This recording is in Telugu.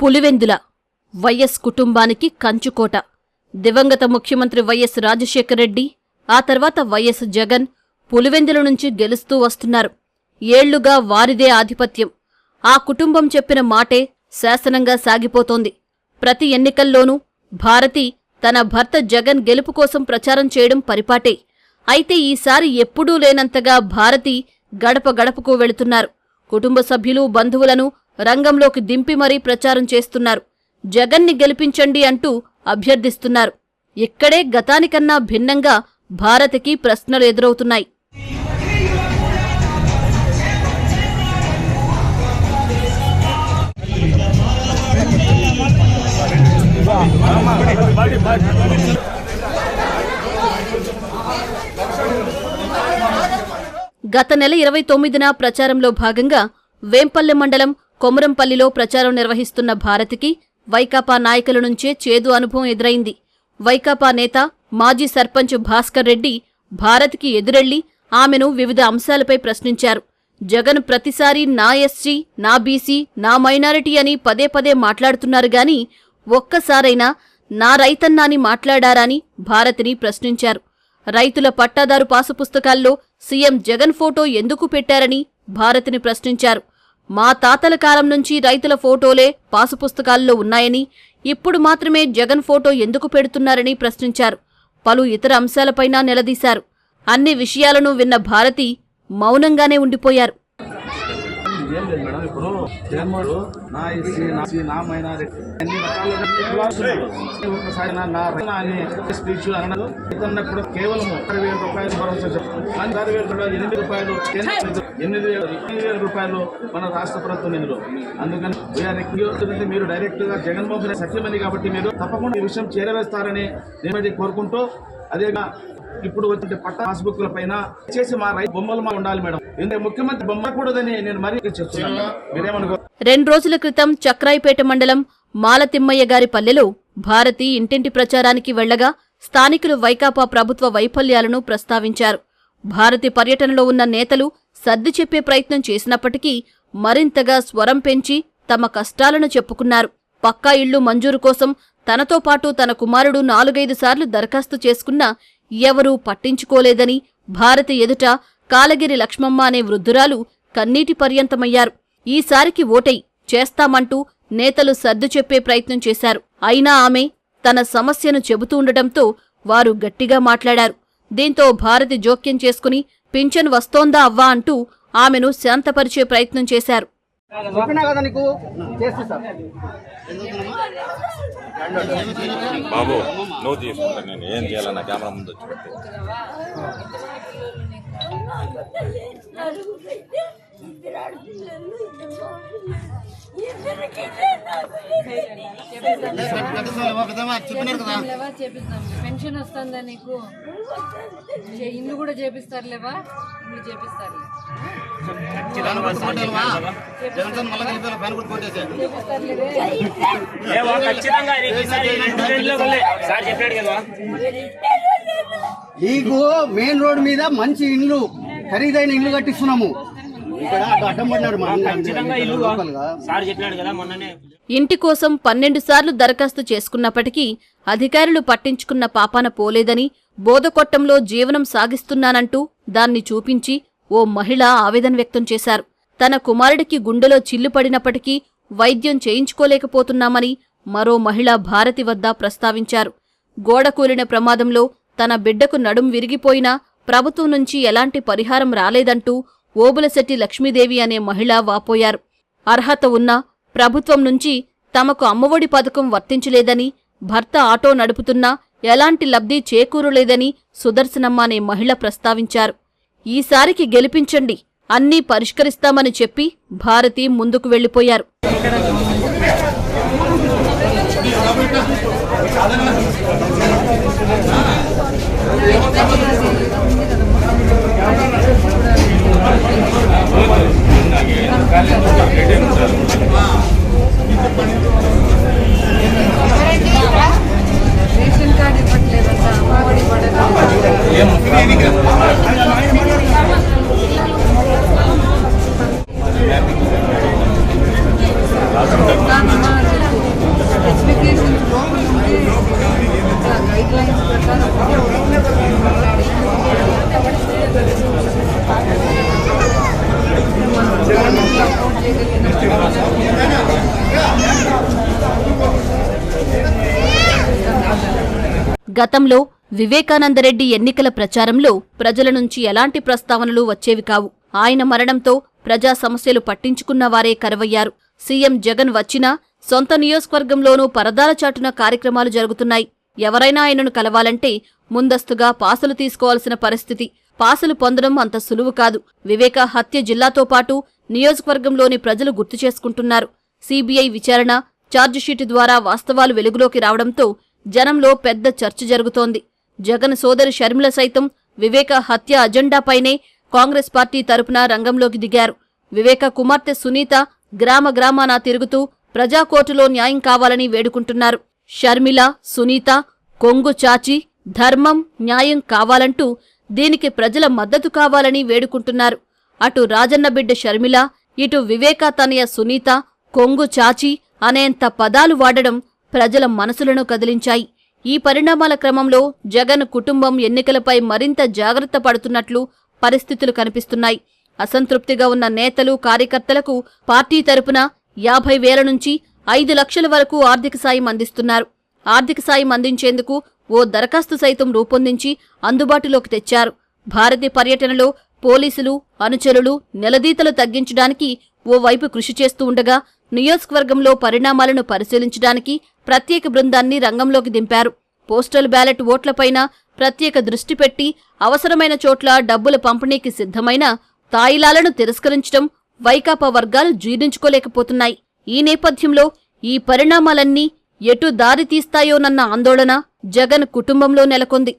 పులివెందుల వైఎస్ కుటుంబానికి కంచుకోట. దివంగత ముఖ్యమంత్రి వైఎస్ రాజశేఖర రెడ్డి ఆ తర్వాత వైఎస్ జగన్ పులివెందుల నుంచి గెలుస్తూ వస్తున్నారు. ఏళ్ళుగా వారిదే ఆధిపత్యం. ఆ కుటుంబం చెప్పిన మాటే శాసనంగా సాగిపోతోంది. ప్రతి ఎన్నికల్లోనూ భారతి తన భర్త జగన్ గెలుపు కోసం ప్రచారం చేయడం పరిపాటే. అయితే ఈసారి ఎప్పుడూ లేనంతగా భారతి గడప గడపకు వెళుతున్నారు. కుటుంబ సభ్యులు బంధువులను రంగంలోకి దింపి మరీ ప్రచారం చేస్తున్నారు. జగన్ని గెలిపించండి అంటూ అభ్యర్థిస్తున్నారు. ఇక్కడే గతానికన్నా భిన్నంగా భారత్కి ప్రశ్నలు ఎదురవుతున్నాయి. గత నెల ఇరవై తొమ్మిదిన ప్రచారంలో భాగంగా వేంపల్లె మండలం కొమురంపల్లిలో ప్రచారం నిర్వహిస్తున్న భారతికి వైకాపా నాయకుల నుంచే చేదు అనుభవం ఎదురైంది. వైకాపా నేత మాజీ సర్పంచ్ భాస్కర్ రెడ్డి భారతికి ఎదురెళ్ళి ఆమెను వివిధ అంశాలపై ప్రశ్నించారు. జగన్ ప్రతిసారి నా ఎస్సీ నా బీసీ నా మైనారిటీ అని పదే పదే మాట్లాడుతున్నారు గాని ఒక్కసారైనా నా రైతన్నాని మాట్లాడారని భారతిని ప్రశ్నించారు. రైతుల పట్టాదారు పాసు పుస్తకాల్లో సీఎం జగన్ ఫోటో ఎందుకు పెట్టారని భారతిని ప్రశ్నించారు. మా తాతల కాలం నుంచి రైతుల ఫోటోలే పాసు పుస్తకాల్లో ఉన్నాయని ఇప్పుడు మాత్రమే జగన్ ఫోటో ఎందుకు పెడుతున్నారని ప్రశ్నించారు. పలు ఇతర అంశాలపైన నిలదీశారు. అన్ని విషయాలను విన్న భారతి మౌనంగానే ఉండిపోయారు. ఏం లేదు మేడం ఇప్పుడు జగన్మోహన్ నా ఎస్సీ నా సి నా మైనారిటీ. అన్ని రకాలుగా ఒకసారి నా నా అని స్పీచ్ అన్నారు ఇతన్నప్పుడు కేవలం ఆరు వేల రూపాయలు భరోసా చెప్తాను ఆరు వేల రూపాయలు ఎనిమిది రూపాయలు ఎనిమిది వేల ఎనిమిది వేల రూపాయలు మన రాష్ట్ర ప్రభుత్వం నిధులు అందుకని వీఆర్ రిక్వెస్ట్ మీరు డైరెక్ట్గా జగన్మోహన్ రెడ్డి సత్యమంది కాబట్టి మీరు తప్పకుండా ఈ విషయం చేరవేస్తారని నేను కోరుకుంటూ అదేగా ఇప్పుడు వచ్చిన పట్ట పాస్బుక్ల పైన చేసి మా రైతు బొమ్మలు మా ఉండాలి మేడం. ముఖ్యమంత్రి బొమ్మ కూడదని నేను మరీ చెప్తున్నాను. మీరేమనుకో రెండు రోజుల క్రితం చక్రాయిపేట మండలం మాలతిమ్మయ్య గారి పల్లెలో భారతి ఇంటింటి ప్రచారానికి వెళ్ళగా స్థానికులు వైకాపా ప్రభుత్వ వైఫల్యాలను ప్రస్తావించారు. భారతి పర్యటనలో ఉన్న నేతలు సర్ది చెప్పే ప్రయత్నం చేసినప్పటికీ మరింతగా స్వరం పెంచి తమ కష్టాలను చెప్పుకున్నారు. పక్కా ఇళ్ళు మంజూరు కోసం తనతో పాటు తన కుమారుడు నాలుగైదు సార్లు దరఖాస్తు చేసుకున్నా ఎవరూ పట్టించుకోలేదని భారతి ఎదుట కాలగిరి లక్ష్మమ్మ అనే వృద్ధురాలు కన్నీటి పర్యంతమయ్యారు. ఈసారికి ఓటై చేస్తామంటూ నేతలు సర్దు చెప్పే ప్రయత్నం చేశారు. అయినా ఆమె తన సమస్యను చెబుతూ ఉండటంతో వారు గట్టిగా మాట్లాడారు. దీంతో భారతి జోక్యం చేసుకుని పింఛన్ వస్తోందా అవ్వా అంటూ ఆమెను శాంతపరిచే ప్రయత్నం చేశారు. బాబు నువ్వు తీసుకుంటా నేను. ఏం చేయాలి నా కెమెరా ముందు వచ్చి పెన్షన్ వస్తుందా నీకు? ఇల్లు కూడా చేపిస్తారులేవా? ఇల్లు చేపిస్తారు. నీకు మెయిన్ రోడ్ మీద మంచి ఇండ్లు ఖరీదైన ఇల్లు కట్టిస్తున్నాము. ఇంటి కోసం పన్నెండు సార్లు దరఖాస్తు చేసుకున్నప్పటికీ అధికారులు పట్టించుకున్న పాపాన పోలేదని బోధకొట్టంలో జీవనం సాగిస్తున్నానంటూ దాన్ని చూపించి ఓ మహిళ ఆవేదన వ్యక్తం చేశారు. తన కుమారుడికి గుండెలో చిల్లు పడినప్పటికీ వైద్యం చేయించుకోలేకపోతున్నామని మరో మహిళ భారతి వద్ద ప్రస్తావించారు. గోడ కూలిన ప్రమాదంలో తన బిడ్డకు నడుం విరిగిపోయినా ప్రభుత్వం నుంచి ఎలాంటి పరిహారం రాలేదంటూ ఓబులశెట్టి లక్ష్మీదేవి అనే మహిళ వాపోయారు. అర్హత ఉన్నా ప్రభుత్వం నుంచి తమకు అమ్మఒడి పథకం వర్తించలేదని భర్త ఆటో నడుపుతున్నా ఎలాంటి లబ్ధి చేకూరలేదని సుదర్శనమ్మ అనే మహిళ ప్రస్తావించారు. ఈసారికి గెలిపించండి అన్నీ పరిష్కరిస్తామని చెప్పి భారతి ముందుకు వెళ్ళిపోయారు గతంలో వివేకానందరెడ్డి ఎన్నికల ప్రచారంలో ప్రజల నుంచి ఎలాంటి ప్రస్తావనలు వచ్చేవి కావు. ఆయన మరణంతో ప్రజా సమస్యలు పట్టించుకున్నవారే కరవయ్యారు. సీఎం జగన్ వచ్చినా సొంత నియోజకవర్గంలోనూ పరదాల చాటున కార్యక్రమాలు జరుగుతున్నాయి. ఎవరైనా ఆయనను కలవాలంటే ముందస్తుగా పాసులు తీసుకోవాల్సిన పరిస్థితి. పాసులు పొందడం అంత సులువు కాదు. వివేక హత్య జిల్లాతో పాటు నియోజకవర్గంలోని ప్రజలు గుర్తు చేసుకుంటున్నారు. సీబీఐ విచారణ ఛార్జిషీటు ద్వారా వాస్తవాలు వెలుగులోకి రావడంతో జనంలో పెద్ద చర్చ జరుగుతోంది. జగన్ సోదరి షర్మిల సైతం వివేక హత్య అజెండాపైనే కాంగ్రెస్ పార్టీ తరపున రంగంలోకి దిగారు. వివేక కుమార్తె సునీత గ్రామ గ్రామాన తిరుగుతూ ప్రజాకోర్టులో న్యాయం కావాలని వేడుకుంటున్నారు. షర్మిల సునీత కొంగు చాచి ధర్మం న్యాయం కావాలంటూ దీనికి ప్రజల మద్దతు కావాలని వేడుకుంటున్నారు. అటు రాజన్న బిడ్డ షర్మిల ఇటు వివేకా తనయ సునీత కొంగు చాచి అనేంత పదాలు వాడడం ప్రజల మనసులను కదిలించాయి. ఈ పరిణామాల క్రమంలో జగన్ కుటుంబం ఎన్నికలపై మరింత జాగ్రత్త పడుతున్నట్లు పరిస్థితులు కనిపిస్తున్నాయి. అసంతృప్తిగా ఉన్న నేతలు కార్యకర్తలకు పార్టీ తరపున యాభై వేల నుంచి ఐదు లక్షల వరకు ఆర్థిక సాయం అందిస్తున్నారు. ఆర్థిక సాయం అందించేందుకు ఓ దరఖాస్తు సైతం రూపొందించి అందుబాటులోకి తెచ్చారు. భారతి పర్యటనలో పోలీసులు అనుచరులు నిలదీతలు తగ్గించడానికి ఓవైపు కృషి చేస్తూ ఉండగా నియోజకవర్గంలో పరిణామాలను పరిశీలించడానికి ప్రత్యేక బృందాన్ని రంగంలోకి దింపారు. పోస్టల్ బ్యాలెట్ ఓట్లపైన ప్రత్యేక దృష్టి పెట్టి అవసరమైన చోట్ల డబ్బుల పంపిణీకి సిద్ధమైన తాయిలాలను తిరస్కరించడం వైకాపా వర్గాలు జీర్ణించుకోలేకపోతున్నాయి. ఈ నేపథ్యంలో ఈ పరిణామాలన్నీ ఎటు దారి తీస్తాయోనన్న ఆందోళన జగన్ కుటుంబంలో నెలకొంది.